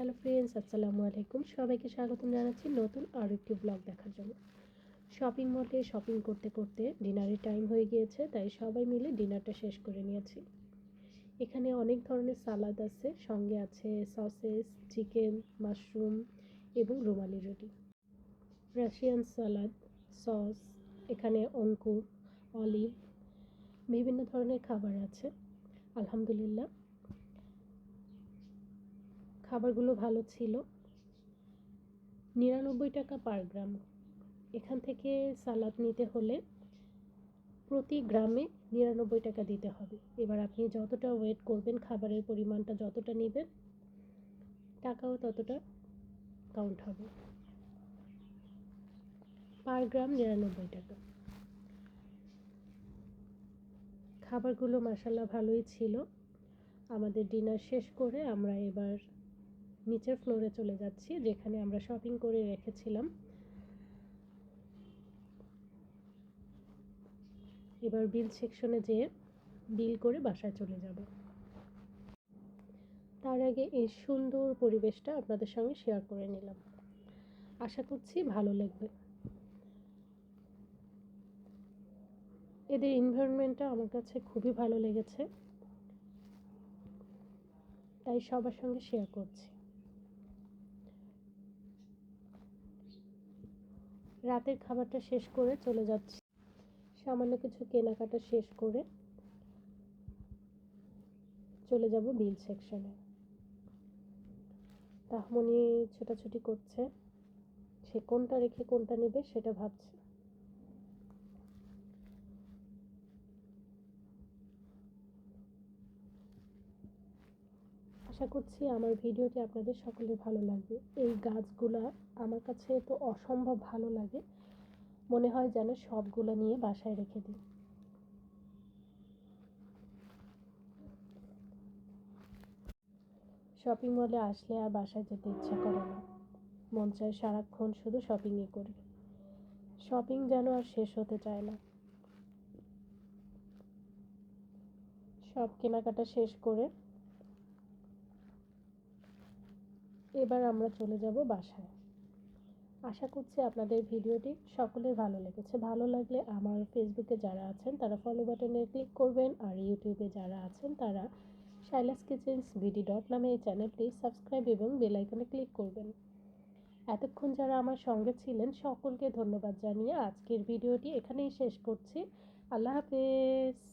Hello friends, আসসালামু আলাইকুম। সবাইকে স্বাগতম জানাচ্ছি নতুন আর একটি ব্লগ দেখার জন্য। শপিং মলে শপিং করতে করতে ডিনারের টাইম হয়ে গিয়েছে, তাই সবাই মিলে ডিনারটা শেষ করে নিয়েছি। এখানে অনেক ধরনের সালাদ আছে, সঙ্গে আছে সসেস, চিকেন, মাশরুম এবং রুমালি রুটি। রাশিয়ান সালাদ, সস, এখানে অঙ্কুর, অলিভ, বিভিন্ন ধরনের খাবার আছে। আলহামদুলিল্লাহ। খাবারগুলো ভালো ছিল। নিরানব্বই টাকা পার গ্রাম এখান থেকে সালাদ নিতে হলে প্রতি গ্রামে নিরানব্বই টাকা দিতে হবে। এবার আপনি যতটা ওয়েট করবেন, খাবারের পরিমাণটা যতটা নেবেন, টাকাও ততটা কাউন্ট হবে। পার গ্রাম নিরানব্বই টাকা। খাবারগুলো মাসাল্লাহ ভালোই ছিল। আমাদের ডিনার শেষ করে আমরা এবার নিচের ফ্লোরে চলে যাচ্ছি, যেখানে আমরা শপিং করে রেখেছিলাম। এবার বিল সেকশনে যেয়ে বিল করে বাসায় চলে যাব। তার আগে এই সুন্দর পরিবেশটা আপনাদের সঙ্গে শেয়ার করে নিলাম। আশা করছি ভালো লাগবে। এদের এনভায়রনমেন্টটা আমার কাছে খুবই ভালো লেগেছে। তাই সবার সঙ্গে শেয়ার করছি। রাতের খাবারটা শেষ করে চলে যাচ্ছি। সামান্য কিছু কেনাকাটা শেষ করে চলে যাব বিল সেকশনে তাহমনি ছোটাছুটি করছে। সে কোনটা রেখে কোনটা নেবে সেটা ভাবছে। আশা করছি আমার ভিডিওটি আপনাদের সকলের ভালো লাগবে। এই গাছগুলা আমার কাছে তো অসম্ভব ভালো লাগে। মনে হয় যেন সবগুলো নিয়ে বাসায় রেখে দিই। শপিং মলে আসলে আর বাসায় যেতে ইচ্ছা করে না। মন চায় সারাক্ষণ শুধু শপিংই করি। শপিং যেন আর শেষ হতে চায় না। সব কেনাকাটা শেষ করে এবার আমরা চলে যাব বাসায়। আশা করছি আপনাদের ভিডিওটি সকলের ভালো লেগেছে। ভালো লাগলে আমার ফেসবুকে যারা আছেন, তারা ফলো বাটনে ক্লিক করবেন। আর ইউটিউবে যারা আছেন, তারা শাইলাস কিচেন্স ভিডি ডট নামে এই চ্যানেলটি সাবস্ক্রাইব এবং বেলাইকনে ক্লিক করবেন। এতক্ষণ যারা আমার সঙ্গে ছিলেন, সকলকে ধন্যবাদ জানিয়ে আজকের ভিডিওটি এখানেই শেষ করছি। আল্লাহ হাফেজ।